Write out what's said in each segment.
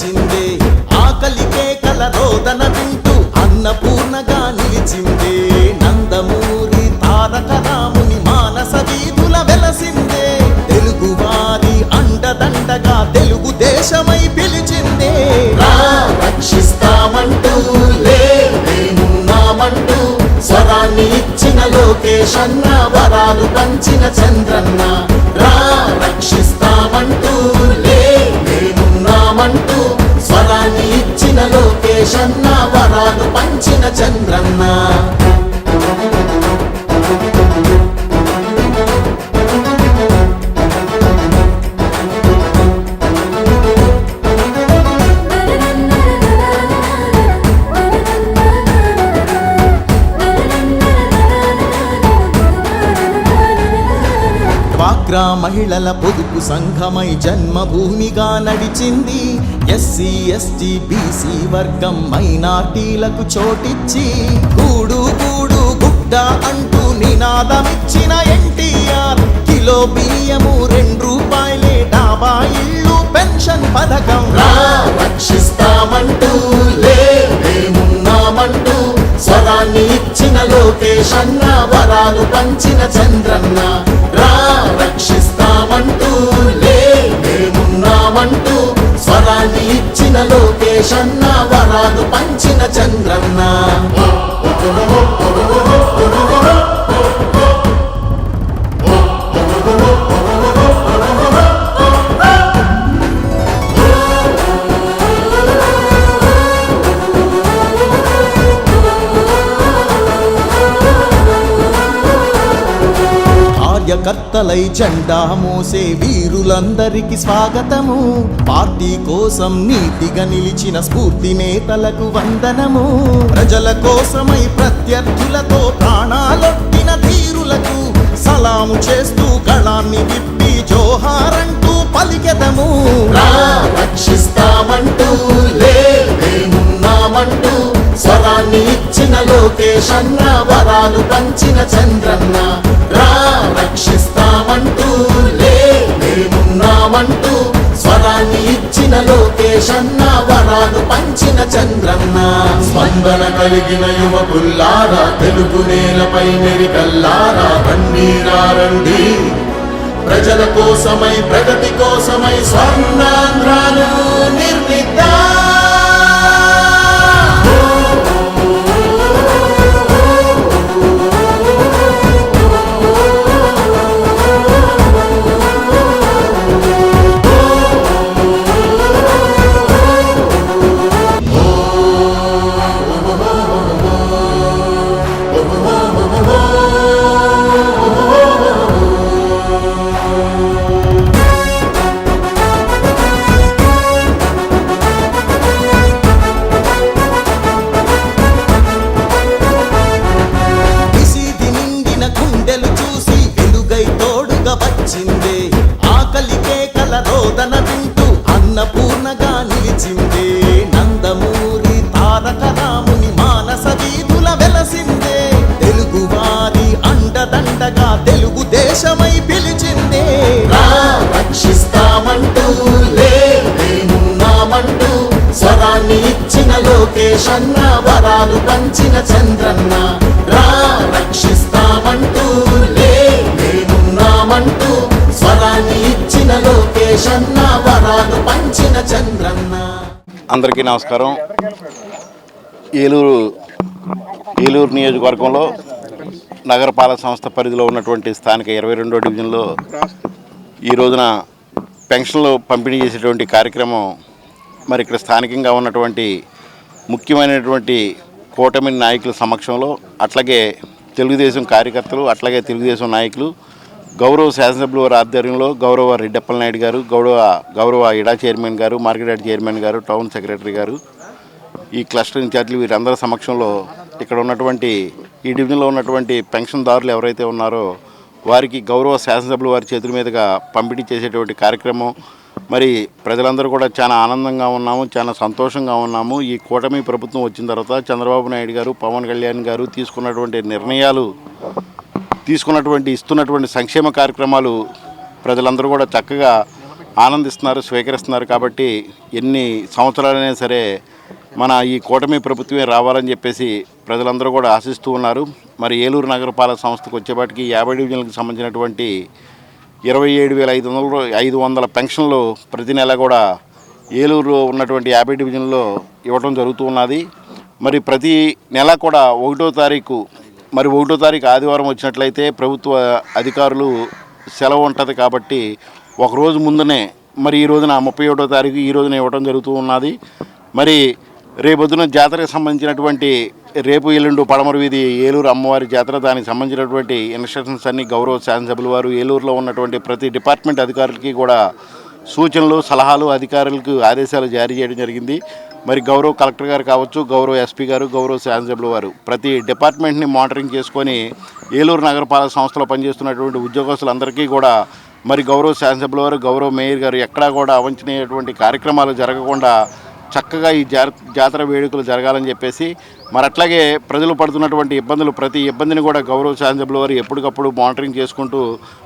నిలిచిందే. ఆకలికే కల రోదన వింటూ అన్నపూర్ణగా నిలిచిందే. నందమూరి తారక రాముని మానస వీధుల వెలసిందే. తెలుగువారి అండదండగా తెలుగుదేశమై పిలిచిందే. రా రక్షిస్తామంటూ లేమున్నామంటూ స్వరాన్ని ఇచ్చిన లోకేశన్న వరాలు పంచిన చంద్రన్న. రా రక్షిస్తామంటూ ఇచ్చిన లోకేషన్న వరాలు పంచిన చంద్రన్న. డ్వాక్రా మహిళల పొదుపు సంఘమై జన్మభూమిగా నడిచింది. ఎస్సీ ఎస్టీ బీసీ వర్గం మైనార్టీలకు చోటిచ్చి. గూడు గూడు గుడ్డ అంటూ నినాదమిచ్చిన ఎన్టీఆర్. కిలో బియ్యము రెండు రూపాయలే డాబా ఇల్లు పెన్షన్ పథకం. రక్షిస్తామంటూ లేమున్నామంటూ స్వరాన్ని ఇచ్చిన లోకేశన్న వరాలు పంచిన చంద్రన్న. వరాలు ఇచ్చిన లోకేశన్న వరాలు పంచిన చంద్రన్న. కార్యకర్తలై జెండా మోసే వీరులందరికి స్వాగతము. పార్టీ కోసం నీతిగా నిలిచిన స్ఫూర్తి నేతలకు వందనము. ప్రజల కోసమై ప్రత్యర్థులతో ప్రాణాలొట్టిన ధీరులకు సలాము చేస్తూ గళాన్ని విప్పి జోహారంటూ పలికెదము. రా లోకేశన్న వరాలు పంచిన చంద్రన్న. రా రక్షిస్తామంటూ లేమున్నామంటూ స్వరాన్ని ఇచ్చిన లోకేశన్న వరాలు పంచిన చంద్రన్న. స్పందన కలిగిన యువకుల్లారా తెలుగు నేలపై మెరికల్లారా రండీరా రండి ప్రజల కోసమై ప్రగతి కోసమై స్వర్ణాంధ్రాలు నిర్మిద్దాం. ఇచ్చిన వరాలు పంచిన చంద్రన్న. రా రక్షిస్తామంటూ లేనున్నామంటూ స్వరాన్ని ఇచ్చిన లోకేశన్న వరాలు పంచిన చంద్రన్న. అందరికీ నమస్కారం. ఏలూరు ఏలూరు నియోజకవర్గంలో నగరపాలక సంస్థ పరిధిలో ఉన్నటువంటి స్థానిక ఇరవై రెండో డివిజన్లో ఈ రోజున పెన్షన్లు పంపిణీ చేసేటువంటి కార్యక్రమం మరి ఇక్కడ స్థానికంగా ఉన్నటువంటి ముఖ్యమైనటువంటి కూటమి నాయకుల సమక్షంలో అట్లాగే తెలుగుదేశం కార్యకర్తలు అట్లాగే తెలుగుదేశం నాయకులు గౌరవ శాసనసభ్యుల వారి ఆధ్వర్యంలో గౌరవ రెడ్డప్పల నాయుడు గారు గౌరవ గౌరవ ఇడా చైర్మన్ గారు మార్కెట్ చైర్మన్ గారు టౌన్ సెక్రటరీ గారు ఈ క్లస్టర్ ఇన్ఛార్జీలు వీరందరి సమక్షంలో ఇక్కడ ఉన్నటువంటి ఈ డివిజన్లో ఉన్నటువంటి పెన్షన్దారులు ఎవరైతే ఉన్నారో వారికి గౌరవ శాసనసభ్యుల వారి చేతుల మీదుగా పంపిణీ చేసేటువంటి కార్యక్రమం మరి ప్రజలందరూ కూడా చాలా ఆనందంగా ఉన్నాము చాలా సంతోషంగా ఉన్నాము. ఈ కూటమి ప్రభుత్వం వచ్చిన తర్వాత చంద్రబాబు నాయుడు గారు పవన్ కళ్యాణ్ గారు తీసుకున్నటువంటి నిర్ణయాలు తీసుకున్నటువంటి ఇస్తున్నటువంటి సంక్షేమ కార్యక్రమాలు ప్రజలందరూ కూడా చక్కగా ఆనందిస్తున్నారు స్వీకరిస్తున్నారు కాబట్టి ఎన్ని సంవత్సరాలైనా సరే మన ఈ కూటమి ప్రభుత్వమే రావాలని చెప్పేసి ప్రజలందరూ కూడా ఆశిస్తూ ఉన్నారు. మరి ఏలూరు నగరపాలక సంస్థకు వచ్చేపాటికి యాభై డివిజన్లకు సంబంధించినటువంటి ఇరవై ఏడు వేల ఐదు వందలు ఐదు వందల పెన్షన్లు ప్రతి నెల కూడా ఏలూరులో ఉన్నటువంటి యాభై డివిజన్లో ఇవ్వడం జరుగుతూ ఉన్నది. మరి ప్రతి నెల కూడా ఒకటో తారీఖు మరి ఒకటో తారీఖు ఆదివారం వచ్చినట్లయితే ప్రభుత్వ అధికారులు సెలవు ఉంటుంది కాబట్టి ఒక రోజు ముందునే మరి ఈ రోజున ముప్పై ఒకటో తారీఖు ఈ రోజున ఇవ్వడం జరుగుతూ ఉన్నది. మరి రేపొద్దున జాతరకు సంబంధించినటువంటి రేపు ఎల్లుండు పడమర వీధి ఏలూరు అమ్మవారి జాతర దానికి సంబంధించినటువంటి ఇన్స్ట్రక్షన్స్ అన్ని గౌరవ శాసనసభ్యుల వారు ఏలూరులో ఉన్నటువంటి ప్రతి డిపార్ట్మెంట్ అధికారులకి కూడా సూచనలు సలహాలు అధికారులకు ఆదేశాలు జారీ చేయడం జరిగింది. మరి గౌరవ కలెక్టర్ గారు కావచ్చు గౌరవ ఎస్పీ గారు గౌరవ శాసనసభ్యులు వారు ప్రతి డిపార్ట్మెంట్ని మానిటరింగ్ చేసుకొని ఏలూరు నగరపాలక సంస్థలో పనిచేస్తున్నటువంటి ఉద్యోగస్తులందరికీ కూడా మరి గౌరవ శాసనసభ్యుల వారు గౌరవ మేయర్ గారు ఎక్కడా కూడా అవంచనీయటువంటి కార్యక్రమాలు జరగకుండా చక్కగా ఈ జాతర వేడుకలు జరగాలని చెప్పేసి మరి అట్లాగే ప్రజలు పడుతున్నటువంటి ఇబ్బందులు ప్రతి ఇబ్బందిని కూడా గౌరవ శాసనసభ్యుల వారు ఎప్పటికప్పుడు మానిటరింగ్ చేసుకుంటూ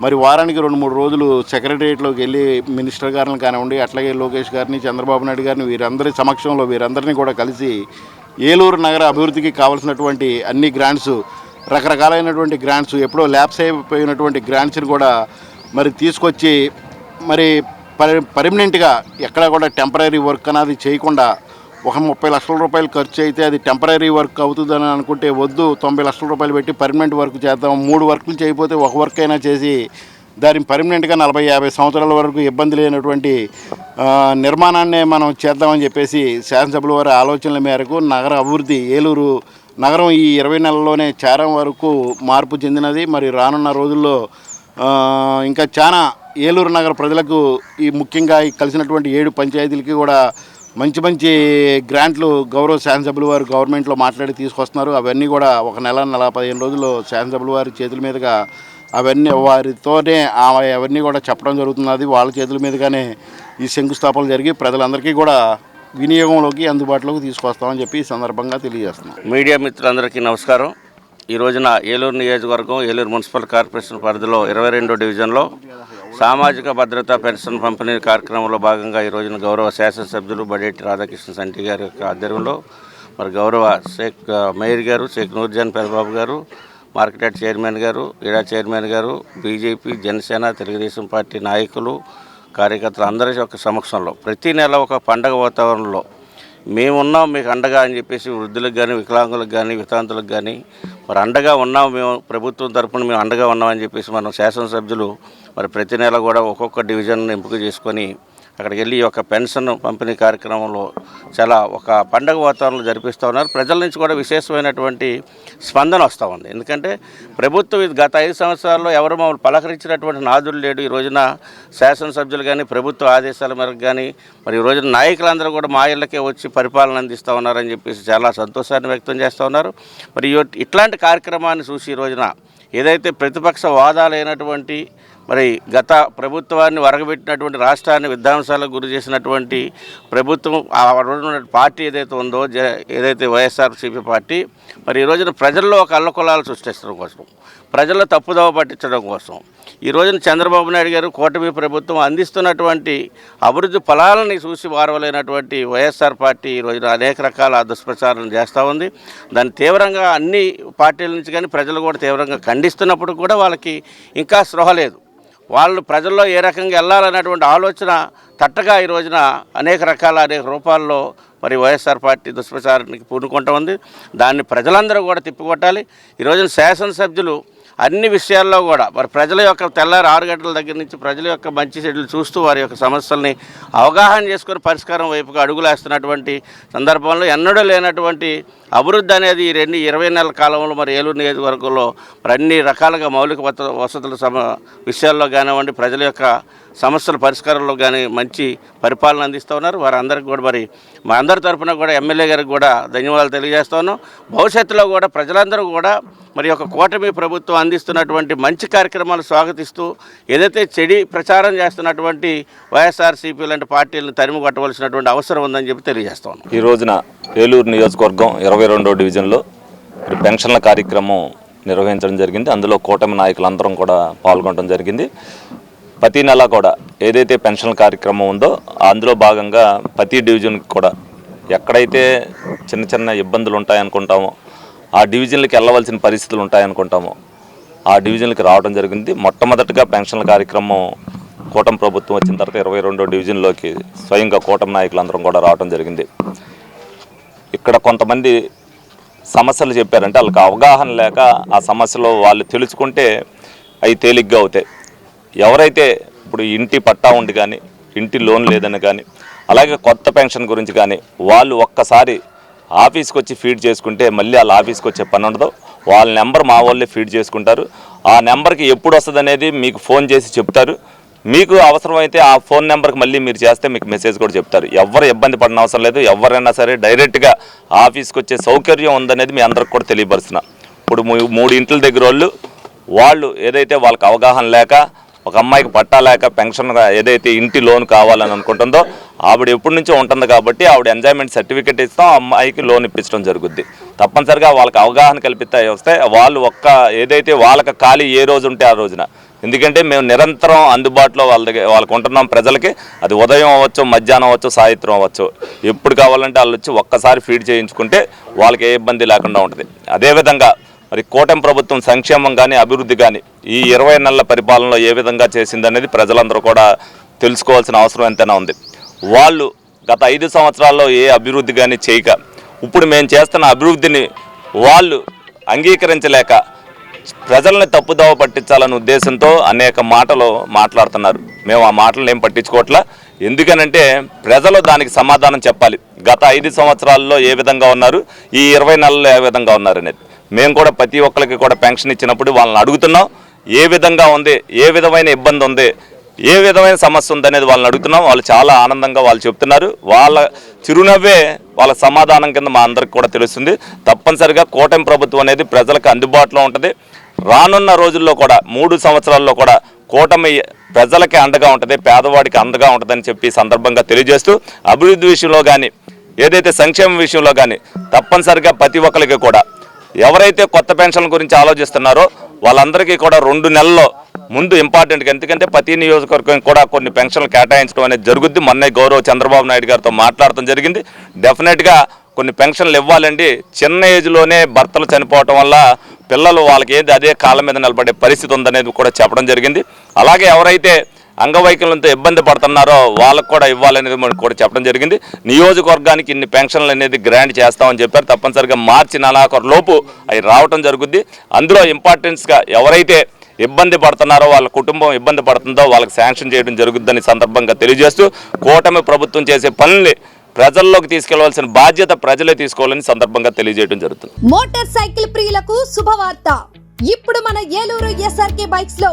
మరి వారానికి రెండు మూడు రోజులు సెక్రటరియట్లోకి వెళ్ళి మినిస్టర్ గారిని కానివ్వండి అట్లాగే లోకేష్ గారిని చంద్రబాబు నాయుడు గారిని వీరందరి సమక్షంలో వీరందరినీ కూడా కలిసి ఏలూరు నగర అభివృద్ధికి కావాల్సినటువంటి అన్ని గ్రాంట్స్ రకరకాలైనటువంటి గ్రాంట్స్ ఎప్పుడో ల్యాబ్స్ అయిపోయినటువంటి గ్రాంట్స్ని కూడా మరి తీసుకొచ్చి మరి పరి పర్మనెంట్గా ఎక్కడా కూడా టెంపరీ వర్క్ అనేది చేయకుండా ఒక ముప్పై లక్షల రూపాయలు ఖర్చు అయితే అది టెంపరీ వర్క్ అవుతుందని అనుకుంటే వద్దు తొంభై లక్షల రూపాయలు పెట్టి పర్మనెంట్ వర్క్ చేద్దాం. మూడు వర్కులు చేయకపోతే ఒక వర్క్ అయినా చేసి దాన్ని పర్మనెంట్గా నలభై యాభై సంవత్సరాల వరకు ఇబ్బంది లేనటువంటి నిర్మాణాన్ని మనం చేద్దామని చెప్పేసి శాసనసభల వారి ఆలోచనల మేరకు నగర అభివృద్ధి ఏలూరు నగరం ఈ ఇరవై నెలల్లోనే చారం వరకు మార్పు చెందినది. మరి రానున్న రోజుల్లో ఇంకా చాలా ఏలూరు నగర ప్రజలకు ఈ ముఖ్యంగా ఈ కలిసినటువంటి ఏడు పంచాయతీలకి కూడా మంచి మంచి గ్రాంట్లు గౌరవ శాసనసభ్యులు వారు గవర్నమెంట్లో మాట్లాడి తీసుకొస్తున్నారు. అవన్నీ కూడా ఒక నెల నెల పదిహేను రోజుల్లో శాసనసభ్యులు వారి చేతుల మీదుగా అవన్నీ వారితోనే అవన్నీ కూడా చెప్పడం జరుగుతున్నది. వాళ్ళ చేతుల మీదుగానే ఈ శంకుస్థాపనలు జరిగి ప్రజలందరికీ కూడా వినియోగంలోకి అందుబాటులోకి తీసుకొస్తామని చెప్పి ఈ సందర్భంగా తెలియజేస్తున్నాం. మీడియా మిత్రులందరికీ నమస్కారం. ఈ రోజున ఏలూరు నియోజకవర్గం ఏలూరు మున్సిపల్ కార్పొరేషన్ పరిధిలో ఇరవై రెండో డివిజన్లో సామాజిక భద్రత పెన్షన్ పంపిణీ కార్యక్రమంలో భాగంగా ఈ రోజున గౌరవ శాసనసభ్యులు బడేటి రాధాకృష్ణ సంటి గారి యొక్క ఆధ్వర్యంలో మరి గౌరవ షేక్ మేయర్ గారు షేక్ నూర్జాన్ పెరబాబు గారు మార్కెట్ చైర్మన్ గారు ఇడా చైర్మన్ గారు బీజేపీ జనసేన తెలుగుదేశం పార్టీ నాయకులు కార్యకర్తలు అందరి యొక్క సమక్షంలో ప్రతి నెల ఒక పండగ వాతావరణంలో మేమున్నాం మీకు అండగా అని చెప్పేసి వృద్ధులకు కానీ వికలాంగులకు కానీ వితాంతులకు కానీ మరి అండగా ఉన్నాం మేము ప్రభుత్వం తరఫున మేము అండగా ఉన్నామని చెప్పేసి మనం శాసనసభ్యులు మరి ప్రతి నెల కూడా ఒక్కొక్క డివిజన్ ఎంపిక చేసుకొని అక్కడికి వెళ్ళి ఈ యొక్క పెన్షన్ పంపిణీ కార్యక్రమంలో చాలా ఒక పండగ వాతావరణంలో జరిపిస్తూ ఉన్నారు. ప్రజల నుంచి కూడా విశేషమైనటువంటి స్పందన వస్తూ ఉంది. ఎందుకంటే ప్రభుత్వం ఇది గత ఐదు సంవత్సరాల్లో ఎవరు మమ్మల్ని పలకరించినటువంటి నాదులు లేడు. ఈ రోజున శాసనసభ్యులు కానీ ప్రభుత్వ ఆదేశాల మేరకు కానీ మరి ఈ రోజున నాయకులందరూ కూడా మా ఇళ్ళకే వచ్చి పరిపాలన అందిస్తూ ఉన్నారని చెప్పేసి చాలా సంతోషాన్ని వ్యక్తం చేస్తూ ఉన్నారు. మరి ఇట్లాంటి కార్యక్రమాన్ని చూసి ఈ రోజున ఏదైతే ప్రతిపక్ష వాదాలైనటువంటి మరి గత ప్రభుత్వాన్ని వరగబెట్టినటువంటి రాష్ట్రాన్ని విధ్వంసాలకు గురి చేసినటువంటి ప్రభుత్వం ఆ పార్టీ ఏదైతే ఉందో జ ఏదైతే వైఎస్ఆర్సీపీ పార్టీ మరి ఈ రోజున ప్రజల్లో ఒక అల్లకొలాలు సృష్టించడం కోసం ప్రజల్లో తప్పుదోవ పట్టించడం కోసం ఈ రోజున చంద్రబాబు నాయుడు గారు కూటమి ప్రభుత్వం అందిస్తున్నటువంటి అభివృద్ధి ఫలాలని చూసి వారవలేనటువంటి వైఎస్ఆర్ పార్టీ ఈ రోజున అనేక రకాల దుష్ప్రచారం చేస్తూ ఉంది. దాన్ని తీవ్రంగా అన్ని పార్టీల నుంచి కానీ ప్రజలు కూడా తీవ్రంగా ఖండిస్తున్నప్పుడు కూడా వాళ్ళకి ఇంకా స్పృహ లేదు. వాళ్ళు ప్రజల్లో ఏ రకంగా వెళ్ళాలన్నటువంటి ఆలోచన తట్టగా ఈ రోజున అనేక రకాల అనేక రూపాల్లో మరి వైఎస్ఆర్ పార్టీ దుష్ప్రచారానికి పూనుకుంటూ ఉంది. దాన్ని ప్రజలందరూ కూడా తిప్పికొట్టాలి. ఈ రోజున శాసనసభ్యులు అన్ని విషయాల్లో కూడా మరి ప్రజల యొక్క తెల్లారి ఆరు గంటల దగ్గర నుంచి ప్రజల యొక్క మంచి చెడులు చూస్తూ వారి యొక్క సమస్యల్ని అవగాహన చేసుకొని పరిష్కారం వైపుగా అడుగులేస్తున్నటువంటి సందర్భంలో ఎన్నడూ లేనటువంటి అభివృద్ధి అనేది ఈ రెండు ఇరవై నెలల కాలంలో మరి ఏలూరు నియోజకవర్గంలో మరి అన్ని రకాలుగా మౌలిక వసతుల సమ విషయాల్లో కానివ్వండి ప్రజల యొక్క సమస్యల పరిష్కారంలో కానీ మంచి పరిపాలన అందిస్తూ ఉన్నారు. వారందరికీ కూడా మరి మా అందరి తరఫున కూడా ఎమ్మెల్యే గారికి కూడా ధన్యవాదాలు తెలియజేస్తా ఉన్నాం. భవిష్యత్తులో కూడా ప్రజలందరూ కూడా మరి యొక్క కూటమి ప్రభుత్వం అందిస్తున్నటువంటి మంచి కార్యక్రమాలు స్వాగతిస్తూ ఏదైతే చెడి ప్రచారం చేస్తున్నటువంటి వైఎస్ఆర్సీపీ లాంటి పార్టీలను తరిమి కొట్టవలసినటువంటి అవసరం ఉందని చెప్పి తెలియజేస్తా ఉన్నాం. ఈ రోజున ఏలూరు నియోజకవర్గం ఇరవై రెండో డివిజన్లో పెన్షన్ల కార్యక్రమం నిర్వహించడం జరిగింది. అందులో కూటమి నాయకులందరం కూడా పాల్గొనడం జరిగింది. ప్రతి నెల కూడా ఏదైతే పెన్షన్ కార్యక్రమం ఉందో అందులో భాగంగా ప్రతి డివిజన్కి కూడా ఎక్కడైతే చిన్న చిన్న ఇబ్బందులు ఉంటాయనుకుంటామో ఆ డివిజన్లకి వెళ్ళవలసిన పరిస్థితులు ఉంటాయనుకుంటామో ఆ డివిజన్లకి రావడం జరిగింది. మొట్టమొదటిగా పెన్షన్ల కార్యక్రమం కూటమి ప్రభుత్వం వచ్చిన తర్వాత ఇరవై రెండో డివిజన్లోకి స్వయంగా కూటమి నాయకులందరం కూడా రావడం జరిగింది. ఇక్కడ కొంతమంది సమస్యలు చెప్పారంటే వాళ్ళకి అవగాహన లేక ఆ సమస్యలు వాళ్ళు తెలుసుకుంటే అవి తేలిగ్గా అవుతాయి. ఎవరైతే ఇప్పుడు ఇంటి పట్టా ఉండి కానీ ఇంటి లోన్ లేదని కానీ అలాగే కొత్త పెన్షన్ గురించి కానీ వాళ్ళు ఒక్కసారి ఆఫీస్కి వచ్చి ఫీడ్ చేసుకుంటే మళ్ళీ వాళ్ళ ఆఫీస్కి వచ్చే పని ఉండదు. వాళ్ళ నెంబర్ మా వాళ్ళే ఫీడ్ చేసుకుంటారు. ఆ నెంబర్కి ఎప్పుడు వస్తుంది అనేది మీకు ఫోన్ చేసి చెప్తారు. మీకు అవసరమైతే ఆ ఫోన్ నెంబర్కి మళ్ళీ మీరు చేస్తే మీకు మెసేజ్ కూడా చెప్తారు. ఎవరు ఇబ్బంది పడిన అవసరం లేదు. ఎవరైనా సరే డైరెక్ట్గా ఆఫీస్కి వచ్చే సౌకర్యం ఉందనేది మీ అందరికి కూడా తెలియపరుస్తున్నా. ఇప్పుడు మూ- మూడు ఇంట్ల దగ్గర వాళ్ళు వాళ్ళు ఏదైతే వాళ్ళకి అవగాహన లేక ఒక అమ్మాయికి పట్టా లేక పెన్షన్ ఏదైతే ఇంటి లోన్ కావాలని అనుకుంటుందో ఆవిడ ఎప్పటి నుంచో ఉంటుంది కాబట్టి ఆవిడ ఎంజాయ్మెంట్ సర్టిఫికేట్ ఇస్తాం అమ్మాయికి లోన్ ఇప్పించడం జరుగుద్ది. తప్పనిసరిగా వాళ్ళకి అవగాహన కల్పిస్తే వస్తే వాళ్ళు ఒక్క ఏదైతే వాళ్ళకి ఖాళీ ఏ రోజు ఉంటే ఆ రోజున. ఎందుకంటే మేము నిరంతరం అందుబాటులో వాళ్ళ దగ్గర వాళ్ళకు ఉంటున్నాం ప్రజలకి. అది ఉదయం అవ్వచ్చు మధ్యాహ్నం అవ్వచ్చు సాయంత్రం అవ్వచ్చు. ఎప్పుడు కావాలంటే వాళ్ళు వచ్చి ఒక్కసారి ఫీడ్ చేయించుకుంటే వాళ్ళకి ఏ ఇబ్బంది లేకుండా ఉంటుంది. అదేవిధంగా మరి కూటమి ప్రభుత్వం సంక్షేమం కానీ అభివృద్ధి కానీ ఈ ఇరవై నెలల పరిపాలనలో ఏ విధంగా చేసిందనేది ప్రజలందరూ కూడా తెలుసుకోవాల్సిన అవసరం ఎంతైనా ఉంది. వాళ్ళు గత ఐదు సంవత్సరాల్లో ఏ అభివృద్ధి కానీ చేయక ఇప్పుడు మేము చేస్తున్న అభివృద్ధిని వాళ్ళు అంగీకరించలేక ప్రజల్ని తప్పుదోవ పట్టించాలనే ఉద్దేశంతో అనేక మాటలు మాట్లాడుతున్నారు. మేము ఆ మాటలు ఏం పట్టించుకోవట్లా? ఎందుకనంటే ప్రజలు దానికి సమాధానం చెప్పాలి. గత ఐదు సంవత్సరాల్లో ఏ విధంగా ఉన్నారు? ఈ ఇరవై నెలల్లో ఏ విధంగా ఉన్నారు అనేది మేము కూడా ప్రతి ఒక్కరికి కూడా పెన్షన్ ఇచ్చినప్పుడు వాళ్ళని అడుగుతున్నాం ఏ విధంగా ఉంది ఏ విధమైన ఇబ్బంది ఉంది ఏ విధమైన సమస్య ఉందనేది వాళ్ళని అడుగుతున్నాం. వాళ్ళు చాలా ఆనందంగా వాళ్ళు చెప్తున్నారు. వాళ్ళ చిరునవ్వే వాళ్ళ సమాధానం కింద మా అందరికి కూడా తెలుస్తుంది. తప్పనిసరిగా కూటమి ప్రభుత్వం అనేది ప్రజలకు అందుబాటులో ఉంటుంది. రానున్న రోజుల్లో కూడా మూడు సంవత్సరాల్లో కూడా కూటమి ప్రజలకి అండగా ఉంటుంది పేదవాడికి అండగా ఉంటుందని చెప్పి సందర్భంగా తెలియజేస్తూ అభివృద్ధి విషయంలో కానీ ఏదైతే సంక్షేమ విషయంలో కానీ తప్పనిసరిగా ప్రతి ఒక్కరికి కూడా ఎవరైతే కొత్త పెన్షన్ గురించి ఆలోచిస్తున్నారో వాళ్ళందరికీ కూడా రెండు నెలల్లో ముందు ఇంపార్టెంట్గా ఎందుకంటే ప్రతి నియోజకవర్గం కూడా కొన్ని పెన్షన్లు కేటాయించడం అనేది జరుగుద్ది. మొన్నే గౌరవ చంద్రబాబు నాయుడు గారితో మాట్లాడటం జరిగింది. డెఫినెట్గా కొన్ని పెన్షన్లు ఇవ్వాలండి. చిన్న ఏజ్లోనే భర్తలు చనిపోవటం వల్ల పిల్లలు వాళ్ళకి ఏది అదే కాళ్ళ మీద నిలబడే పరిస్థితి ఉందనేది కూడా చెప్పడం జరిగింది. అలాగే ఎవరైతే అంగవైకల్యంతో ఇబ్బంది పడుతున్నారో వాళ్ళకు కూడా ఇవ్వాలనేది మనకు కూడా చెప్పడం జరిగింది. నియోజకవర్గానికి ఇన్ని పెన్షన్లు అనేది గ్రాంట్ చేస్తామని చెప్పారు. తప్పనిసరిగా మార్చి నెలాఖరు లోపు అవి రావటం జరుగుద్ది. అందులో ఇంపార్టెన్స్గా ఎవరైతే ఇబ్బంది పడుతున్నారో వాళ్ళ కుటుంబం ఇబ్బంది పడుతుందో వాళ్ళకి శాంక్షన్ చేయడం జరుగుద్దని సందర్భంగా తెలియజేస్తూ కూటమి ప్రభుత్వం చేసే పనుల్ని ప్రజల్లోకి తీసుకెళ్ళవలసిన బాధ్యత ప్రజలే తీసుకోవాలని సందర్భంగా తెలియజేయడం జరుగుతుంది. మోటార్ సైకిల్ ప్రియులకు శుభవార్త. ఇప్పుడు మన ఏలూరు ఎస్ఆర్కే బైక్స్లో